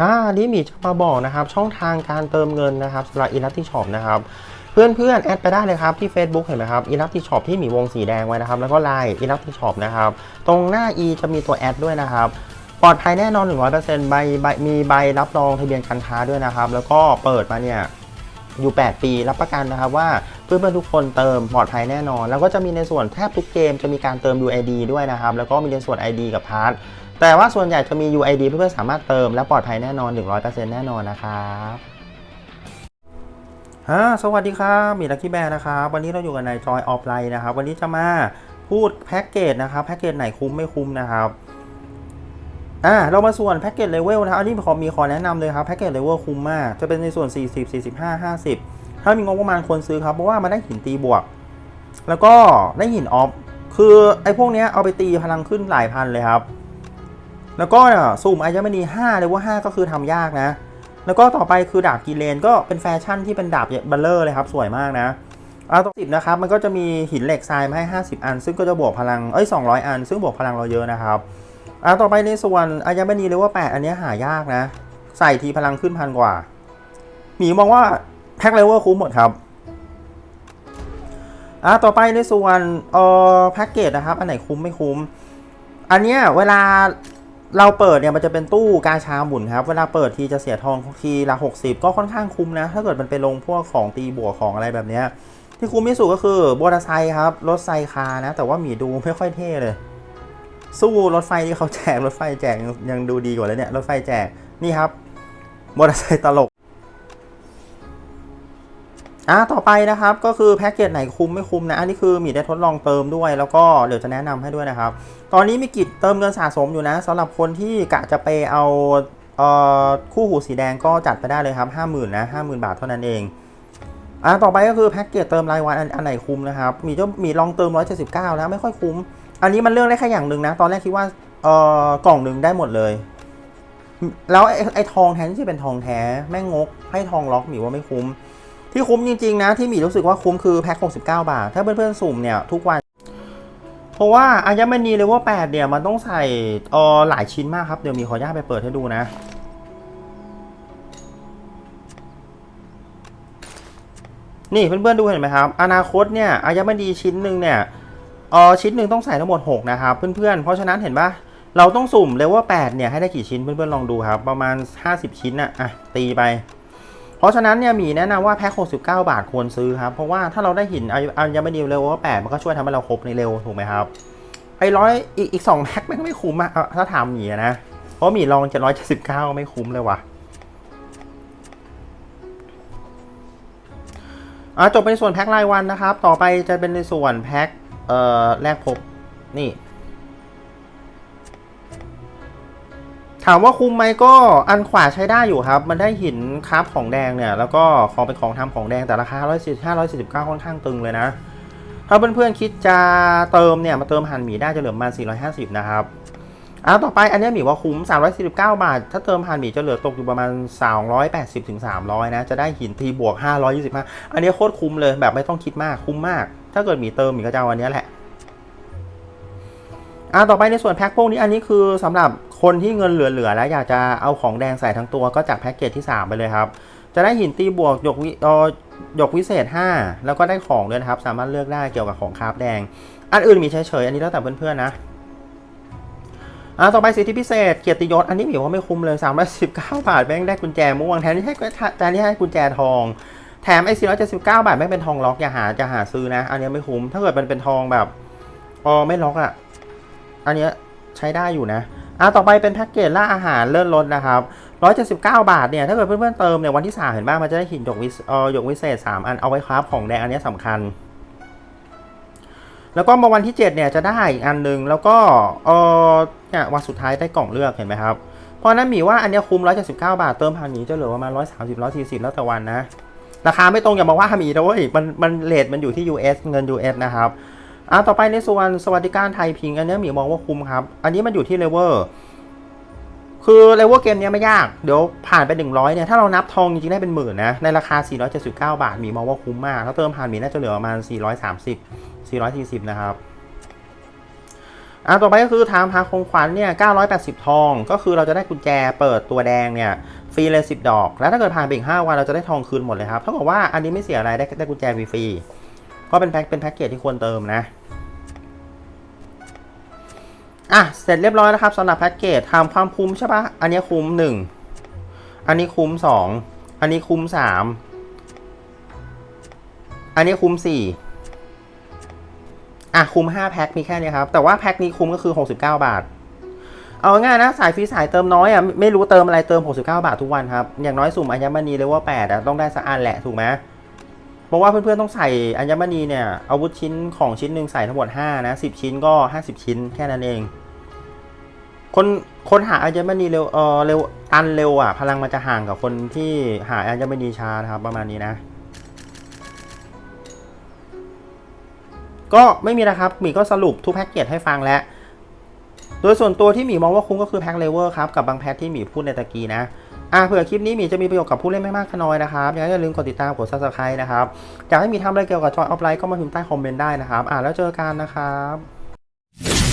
อ่านี่มีจะมาบอกนะครับช่องทางการเติมเงินนะครับสำหรับอิลัติช็อปนะครับเพื่อนเพื่อนๆแอดไปได้เลยครับที่ Facebook เห็นไหมครับอิลัติช็อปที่มีวงสีแดงไว้นะครับแล้วก็ไลน์อิลัติช็อปนะครับตรงหน้า e จะมีตัวแอดด้วยนะครับปลอดภัยแน่นอน 100%ใบใบมีใบรับรองทะเบียนการค้าด้วยนะครับ แล้วก็เปิดมาเนี่ยอยู่ 8 ปีรับประกันนะครับว่า เพื่อนๆทุกคนเติมปลอดภัยแน่นอน แล้วก็จะมีในส่วนแทบทุกเกมจะมีการเติม UID ด้วยนะครับ แล้วก็มีในส่วน ID กับพาร์ทแต่ว่าส่วนใหญ่จะมี UID เพื่อนๆสามารถเติมและปลอดภัยแน่นอน 100%แน่นอนนะครับฮะสวัสดีครับมีลักกี้แบร์นะครับ วันนี้เราอยู่กันในจอยออฟไลน์นะครับ วันนี้จะมาพูดแพ็กเกจนะครับ แพ็กเกจไหนคุ้มไม่คุ้มนะครับอ่าเรามาส่วนแพ็กเกจเลเวลนะครับ อันนี้ขอมีขอแนะนำเลยครับ แพ็กเกจเลเวลคุ้มมาก จะเป็นในส่วน 40 45 50 ถ้ามีงบประมาณควรซื้อครับเพราะว่ามันได้หินตีบวก แล้วก็ได้หินออฟคือไอ้พวกเนี้ยเอาไปตีพลังขึ้นหลายพันเลยครับ แล้วก็สุ่มอายมณี5เลยว่า5ก็คือทำยากนะ แล้วก็ต่อไปคือดาบกีเลนก็เป็นแฟชั่นที่เป็นดาบบัลเลอร์เลยครับ สวยมากนะเอาตัวสิบนะครับมันก็จะมีหินเหล็กทรายมาให้ 50 อัน ซึ่งก็จะบวกพลังเอ้ย200 อัน ซึ่งบวกพลังเราเยอะนะครับอ่าต่อไปในส่วนอายมณีเลยว่า 8 อันนี้หายากนะ ใส่ทีพลังขึ้นพันกว่าหมีมองว่า แพ็คเลเวลคุ้มหมดครับอ่าต่อไปในส่วนเอ่อแพ็กเกจนะครับ อันไหนคุ้มไม่คุ้ม อันเนี้ยเวลาเราเปิดเนี่ยมันจะเป็นตู้กาชาหมุนครับ เวลาเปิดทีจะเสียทองทีละ 60 ก็ค่อนข้างคุ้มนะ ถ้าเกิดมันไปลงพวกของตีบวกของอะไรแบบเนี้ยที่คุ้มที่สุดก็คือมอเตอร์ไซค์ครับ รถไซคารนะ แต่ว่าหมีดูไม่ค่อยเท่เลย สู้รถไฟที่เขาแจกรถไฟแจกยังยังดูดีกว่าเลยเนี่ยรถไฟแจกนี่ครับมอเตอร์ไซค์ตลก อะต่อไปนะครับก็คือแพ็กเกจไหนคุ้มไม่คุ้มนะอันนี้คือมีได้ทดลองเติมด้วย แล้วก็เดี๋ยวจะแนะนำให้ด้วยนะครับ ตอนนี้มีกิจเติมเงินสะสมอยู่นะสำหรับคนที่กะจะไปเอาเอ่อคู่หูสีแดงก็จัดไปได้เลยครับ50,000นะ50,000บาทเท่านั้นเองอะต่อไปก็คือแพ็กเกจเติมรายวันอันอันไหนคุ้มนะครับมีเจ้ามีลองเติม 179 แล้วไม่ค่อยคุ้ม อันนี้มันเรื่องได้แค่อย่างหนึ่งนะ ตอนแรกคิดว่าเอ่อกล่องหนึ่งได้หมดเลย แล้วไอ้ไอ้ทองแทนที่เป็นทองแท้แม่งงกให้ทองล็อกหมีว่าไม่คุ้ม ที่คุ้มจริงๆนะที่มีรู้สึกว่าคุ้มคือแพ็ค69 บาท ถ้าเพื่อนๆสุ่มเนี่ยทุกวัน เพราะว่าอายมณีเลยว่า8เนี่ยมันต้องใส่ออหลายชิ้นมากครับ เดี๋ยวมีขออนุญาตไปเปิดให้ดูนะนี่เพื่อนๆดูเห็นไหมครับ อนาคตเนี่ยอายมณีชิ้นหนึ่งเนี่ยเออชิ้นหนึ่งต้องใส่ทั้งหมด 6 นะครับเพื่อนๆ เพราะฉะนั้นเห็นปะเราต้องสุ่มเลยว่า8เนี่ยให้ได้กี่ชิ้นเพื่อนๆลองดูครับ ประมาณ 50 ชิ้นนะอะตีไป ราะฉะนั้นเนี่ยมีแนะนำว่าแพ็ค69 บาทควรซื้อครับ เพราะว่าถ้าเราได้หินอัญมณีเร็วว่า8มันก็ช่วยทำให้เราครบในเร็วถูกไหมครับ ไอ้ร้อยอีกอีกสองแพ็คแม่งไม่คุ้มอะเอาถ้าถามหมีนะ เพราะหมีลองจะร้อยเจ็ดสิบเก้าไม่คุ้มเลยว่ะอะจบไปในส่วนแพ็ครายวันนะครับ ต่อไปจะเป็นในส่วนแพ็คเอ่อแรกพบนี่ ถามว่าคุ้มไหมก็อันขวาใช้ได้อยู่ครับ มันได้หินคราฟของแดงเนี่ย แล้วก็ของเป็นของทำของแดงแต่ราคา145 149 ค่อนข้างตึงเลยนะ ถ้าเพื่อนๆคิดจะเติมเนี่ย มาเติมหันหมีได้จะเหลือประมาณ450 นะครับอ่าต่อไปอันนี้หมีว่าคุ้ม 349 บาท ถ้าเติมหันหมีจะเหลือตกอยู่ประมาณ 280ถึง300 นะ จะได้หินทีบวก 525 อันนี้โคตรคุ้มเลยแบบไม่ต้องคิดมากคุ้มมาก ถ้าเกิดหมีเติมหมีก็จะเอาอันนี้แหละอ่าต่อไปในส่วนแพ็คพวกนี้อันนี้คือสำหรับ คนที่เงินเหลือๆแล้วอยากจะเอาของแดงใส่ทั้งตัวก็จัดแพ็กเกจที่ 3 ไปเลยครับ จะได้หินตีบวกหยกวิเอ่อหยกวิเศษ 5 แล้วก็ได้ของด้วยนะครับ สามารถเลือกได้เกี่ยวกับของคราฟแดง อันอื่นมีเฉยๆอันนี้แล้วแต่เพื่อนๆนะอ่าต่อไปสิทธิพิเศษเกียรติยศอันนี้หมีว่าไม่คุ้มเลย319 บาทแม่งได้กุญแจม่วงแทนที่ให้แทนที่ให้กุญแจทองแถมไอ้479บาทแม่งเป็นทองล็อกอย่าหาจะหาซื้อนะ อันนี้ไม่คุ้ม ถ้าเกิดมันเป็นทองแบบอ๋อไม่ล็อกอะ อันเนี้ยใช้ได้อยู่นะ อ่าต่อไปเป็นแพ็กเกจล่าอาหารเลื่อนรถนะครับ179 บาทเนี่ยถ้าเกิดเพื่อนๆเติมเนี่ยวันที่ 3 เห็นบ้างมันจะได้หินหยกวิเอ่อหยกวิเศษ 3 อันเอาไว้ครับของแดงอันนี้สำคัญ แล้วก็มาวันที่ 7 เนี่ยจะได้อีกอันหนึงแล้วก็เออเนี่ยวันสุดท้ายได้กล่องเลือกเห็นไหมครับเพราะนั้นหมีว่าอันนี้คุ้ม 179 บาทเติมพันหมีจะเหลือประมาณ130 140 แล้วแต่วันนะราคาไม่ตรงอย่ามาว่าหมีนะเว้ยมันมันเลทมันอยู่ที่ US เงิน US นะครับ อ่าต่อไปในส่วนสวัสดิการไทยพิง อันเนี้ยหมีมองว่าคุ้มครับ อันนี้มันอยู่ที่เลเวลคือเลเวลเกมเนี้ยไม่ยาก เดี๋ยวผ่านไป 100 เนี่ย ถ้าเรานับทองจริงๆ ได้เป็นหมื่นนะ ในราคา 479 บาทหมีมองว่าคุ้มมาก ถ้าเติมผ่านหมีน่าจะเหลือประมาณ 430 440 นะครับอะต่อไปก็คือไทม์พาคงขวัญเนี่ย 980 ทอง ก็คือเราจะได้กุญแจเปิดตัวแดงเนี่ย ฟรีเลย 10 ดอก แล้วถ้าเกิดผ่านไปอีก5วันเราจะได้ทองคืนหมดเลยครับ เท่ากับว่าอันนี้ไม่เสียอะไรได้ได้กุญแจฟรีๆ ก็เป็นแพ็คเป็นแพ็กเกจที่ควรเติมนะอะเสร็จเรียบร้อยแล้วครับสำหรับแพ็กเกจทำความคุ้มใช่ปะอันนี้คุ้ม1อันนี้คุ้ม2อันนี้คุ้ม3อันนี้คุ้ม4อะคุ้ม5แพ็คมีแค่นี้ครับ แต่ว่าแพ็คนี้คุ้มก็คือ69บาท เอาง่ายนะสายฟรีสายเติมน้อยอะไม่รู้เติมอะไรเติม 69 บาททุกวันครับ อย่างน้อยสุ่มอัญมณีเลเวล8ต้องได้สักอันแหละถูกไหม เพราะว่าเพื่อนๆต้องใส่อัญมณีเนี่ยอาวุธชิ้นของชิ้นหนึ่งใส่ทั้งหมด5นะ10 ชิ้นก็ 50 ชิ้นแค่นั้นเอง คนคนหาอัญมณีเร็วเออเร็วตันเร็วอะ พลังมันจะห่างกับคนที่หาอัญมณีช้านะครับประมาณนี้นะ ก็ไม่มีนะครับหมีก็สรุปทุกแพ็กเกจให้ฟังแล้ว โดยส่วนตัวที่หมีมองว่าคุ้มก็คือแพ็คเลเวอร์ครับกับบางแพ็คที่หมีพูดในตะกี้นะ อ่าเผื่อคลิปนี้มีจะมีประโยชน์กับผู้เล่นไม่มากก็น้อยนะครับอย่าลืมกดติดตามกด subscribe นะครับอยากให้มีทำอะไรเกี่ยวกับจอยออฟไลน์ก็มาพิมพ์ใต้คอมเมนต์ได้นะครับอ่าแล้วเจอกันนะครับ